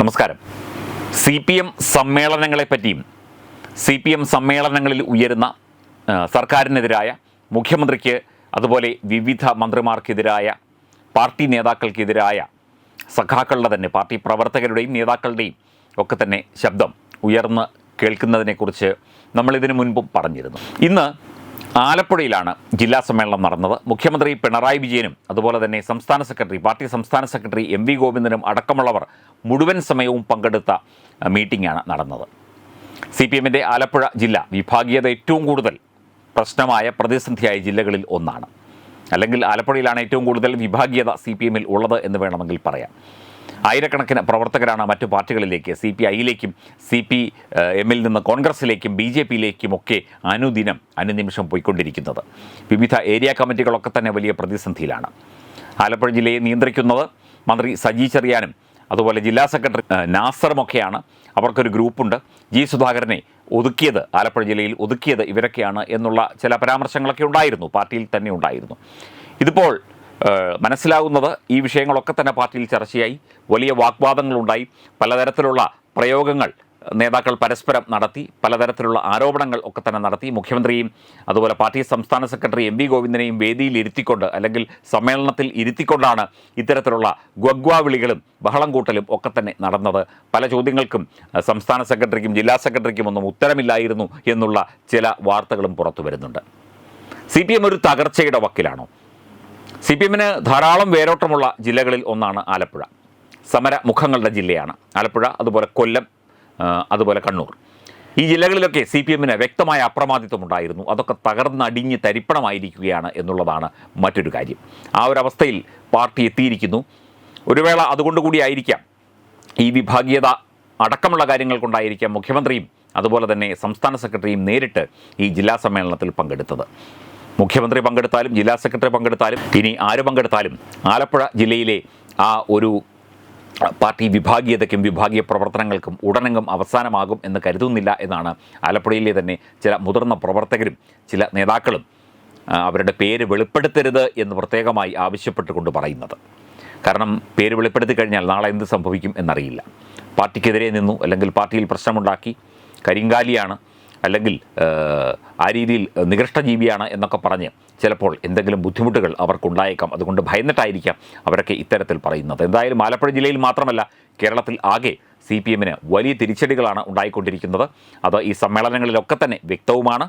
നമസ്കാരം. C P M സമ്മേളനങ്ങളെപ്പറ്റിയും C P M സമ്മേളനങ്ങളിൽ ഉയരുന്ന സർക്കാരിനെതിരായ മുഖ്യമന്ത്രിക്ക് അതുപോലെ വിവിധ മന്ത്രിമാർക്കെതിരായ പാർട്ടി നേതാക്കൾക്കെതിരായ സഖാക്കളുടെ തന്നെ പാർട്ടി പ്രവർത്തകരുടെയും നേതാക്കളുടെയും ഒക്കെ തന്നെ ശബ്ദം ഉയർന്ന് കേൾക്കുന്നതിനെക്കുറിച്ച് നമ്മളിതിനു മുൻപും പറഞ്ഞിരുന്നു. ഇന്ന് ആലപ്പുഴയിലാണ് ജില്ലാ സമ്മേളനം നടന്നത്. മുഖ്യമന്ത്രി പിണറായി വിജയനും അതുപോലെ തന്നെ സംസ്ഥാന സെക്രട്ടറി പാർട്ടി സംസ്ഥാന സെക്രട്ടറി എം വി ഗോവിന്ദനും അടക്കമുള്ളവർ മുഴുവൻ സമയവും പങ്കെടുത്ത മീറ്റിംഗാണ് നടന്നത്. സി പി എമ്മിന്റെ ആലപ്പുഴ ജില്ല വിഭാഗീയത ഏറ്റവും കൂടുതൽ പ്രശ്നമായ പ്രതിസന്ധിയായ ജില്ലകളിൽ ഒന്നാണ്. അല്ലെങ്കിൽ ആലപ്പുഴയിലാണ് ഏറ്റവും കൂടുതൽ വിഭാഗീയത സി പി എമ്മിൽ ഉള്ളത് എന്ന് വേണമെങ്കിൽ പറയാം. ആയിരക്കണക്കിന് പ്രവർത്തകരാണ് മറ്റു പാർട്ടികളിലേക്ക് സി പി ഐയിലേക്കും സി പി എമ്മിൽ നിന്ന് കോൺഗ്രസിലേക്കും ബി ജെ പിയിലേക്കും ഒക്കെ അനുദിനം അനുനിമിഷം പോയിക്കൊണ്ടിരിക്കുന്നത്. വിവിധ ഏരിയ കമ്മിറ്റികളൊക്കെ തന്നെ വലിയ പ്രതിസന്ധിയിലാണ്. ആലപ്പുഴ ജില്ലയെ നിയന്ത്രിക്കുന്നത് മന്ത്രി സജി ചെറിയാനും അതുപോലെ ജില്ലാ സെക്രട്ടറി നാസറുമൊക്കെയാണ്. അവർക്കൊരു ഗ്രൂപ്പുണ്ട്. ജി സുധാകരനെ ഒതുക്കിയത് ആലപ്പുഴ ജില്ലയിൽ ഒതുക്കിയത് ഇവരൊക്കെയാണ് എന്നുള്ള ചില പരാമർശങ്ങളൊക്കെ ഉണ്ടായിരുന്നു പാർട്ടിയിൽ തന്നെ ഉണ്ടായിരുന്നു. ഇതിപ്പോൾ മനസ്സിലാകുന്നത് ഈ വിഷയങ്ങളൊക്കെ തന്നെ പാർട്ടിയിൽ ചർച്ചയായി. വലിയ വാഗ്വാദങ്ങളുണ്ടായി. പലതരത്തിലുള്ള പ്രയോഗങ്ങൾ നേതാക്കൾ പരസ്പരം നടത്തി പലതരത്തിലുള്ള ആരോപണങ്ങൾ ഒക്കെ തന്നെ നടത്തി. മുഖ്യമന്ത്രിയും അതുപോലെ പാർട്ടി സംസ്ഥാന സെക്രട്ടറി എം വി ഗോവിന്ദനെയും വേദിയിൽ ഇരുത്തിക്കൊണ്ട് അല്ലെങ്കിൽ സമ്മേളനത്തിൽ ഇരുത്തിക്കൊണ്ടാണ് ഇത്തരത്തിലുള്ള ഗഗ്വാവിളികളും ബഹളം കൂട്ടലും ഒക്കെ തന്നെ നടന്നത്. പല ചോദ്യങ്ങൾക്കും സംസ്ഥാന സെക്രട്ടറിക്കും ജില്ലാ സെക്രട്ടറിക്കും ഒന്നും ഉത്തരമില്ലായിരുന്നു എന്നുള്ള ചില വാർത്തകളും പുറത്തു വരുന്നുണ്ട്. സി പി എം ഒരു തകർച്ചയുടെ വക്കിലാണോ? സി പി എമ്മിന് ധാരാളം വേരോട്ടമുള്ള ജില്ലകളിൽ ഒന്നാണ് ആലപ്പുഴ. സമര മുഖങ്ങളുടെ ജില്ലയാണ്. ആലപ്പുഴ അതുപോലെ കൊല്ലം അതുപോലെ കണ്ണൂർ. ഈ ജില്ലകളിലൊക്കെ സി പി എമ്മിന് വ്യക്തമായ അപ്രമാദിത്വം ഉണ്ടായിരുന്നു അതൊക്കെ തകർന്നടിഞ്ഞ് തരിപ്പണമായിരിക്കുകയാണ് എന്നുള്ളതാണ് മറ്റൊരു കാര്യം. ആ ഒരു അവസ്ഥയിൽ പാർട്ടി എത്തിയിരിക്കുന്നു. ഒരു വേള അതുകൊണ്ട് കൂടിയായിരിക്കാം ഈ വിഭാഗീയത അടക്കമുള്ള കാര്യങ്ങൾ കൊണ്ടായിരിക്കാം മുഖ്യമന്ത്രിയും അതുപോലെ തന്നെ സംസ്ഥാന സെക്രട്ടറിയും നേരിട്ട് ഈ ജില്ലാ സമ്മേളനത്തിൽ പങ്കെടുത്തത്. മുഖ്യമന്ത്രി പങ്കെടുത്താലും ജില്ലാ സെക്രട്ടറി പങ്കെടുത്താലും ഇനി ആര് പങ്കെടുത്താലും ആലപ്പുഴ ജില്ലയിലെ ആ ഒരു പാർട്ടി വിഭാഗീയതയ്ക്കും വിഭാഗീയ പ്രവർത്തനങ്ങൾക്കും ഉടനെങ്കും അവസാനമാകും എന്ന് കരുതുന്നില്ല എന്നാണ് ആലപ്പുഴയിലെ തന്നെ ചില മുതിർന്ന പ്രവർത്തകരും ചില നേതാക്കളും അവരുടെ പേര് വെളിപ്പെടുത്തരുത് എന്ന് പ്രത്യേകമായി ആവശ്യപ്പെട്ടുകൊണ്ട് പറയുന്നത്. കാരണം പേര് വെളിപ്പെടുത്തി കഴിഞ്ഞാൽ നാളെ എന്ത് സംഭവിക്കും എന്നറിയില്ല. പാർട്ടിക്കെതിരെ നിന്നു അല്ലെങ്കിൽ പാർട്ടിയിൽ പ്രശ്നമുണ്ടാക്കി കരിങ്കാലിയാണ് അല്ലെങ്കിൽ ആ രീതിയിൽ നികൃഷ്ടജീവിയാണ് എന്നൊക്കെ പറഞ്ഞ് ചിലപ്പോൾ എന്തെങ്കിലും ബുദ്ധിമുട്ടുകൾ അവർക്കുണ്ടായേക്കാം. അതുകൊണ്ട് ഭയന്നിട്ടായിരിക്കാം അവരൊക്കെ ഇത്തരത്തിൽ പറയുന്നത്. എന്തായാലും ആലപ്പുഴ ജില്ലയിൽ മാത്രമല്ല കേരളത്തിൽ ആകെ സി പി എമ്മിന് വലിയ തിരിച്ചടികളാണ് ഉണ്ടായിക്കൊണ്ടിരിക്കുന്നത്. അത് ഈ സമ്മേളനങ്ങളിലൊക്കെ തന്നെ വ്യക്തവുമാണ്.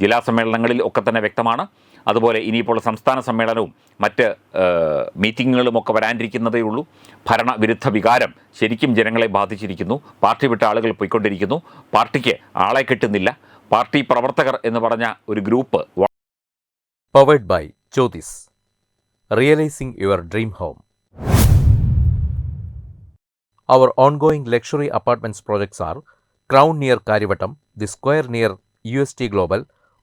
ജില്ലാ സമ്മേളനങ്ങളിൽ ഒക്കെ തന്നെ വ്യക്തമാണ്. അതുപോലെ ഇനിയിപ്പോൾ സംസ്ഥാന സമ്മേളനവും മറ്റ് മീറ്റിങ്ങുകളുമൊക്കെ വരാനിരിക്കുന്നതേ ഉള്ളൂ. ഭരണവിരുദ്ധ വികാരം ശരിക്കും ജനങ്ങളെ ബാധിച്ചിരിക്കുന്നു. പാർട്ടി വിട്ട ആളുകൾ പോയിക്കൊണ്ടിരിക്കുന്നു. പാർട്ടിക്ക് ആളെ കിട്ടുന്നില്ല. പാർട്ടി പ്രവർത്തകർ എന്ന് പറഞ്ഞ ഒരു group powered by Jyothis realising your dream home our ongoing luxury by projects are crown dream home. Our ongoing luxury apartments projects are Crown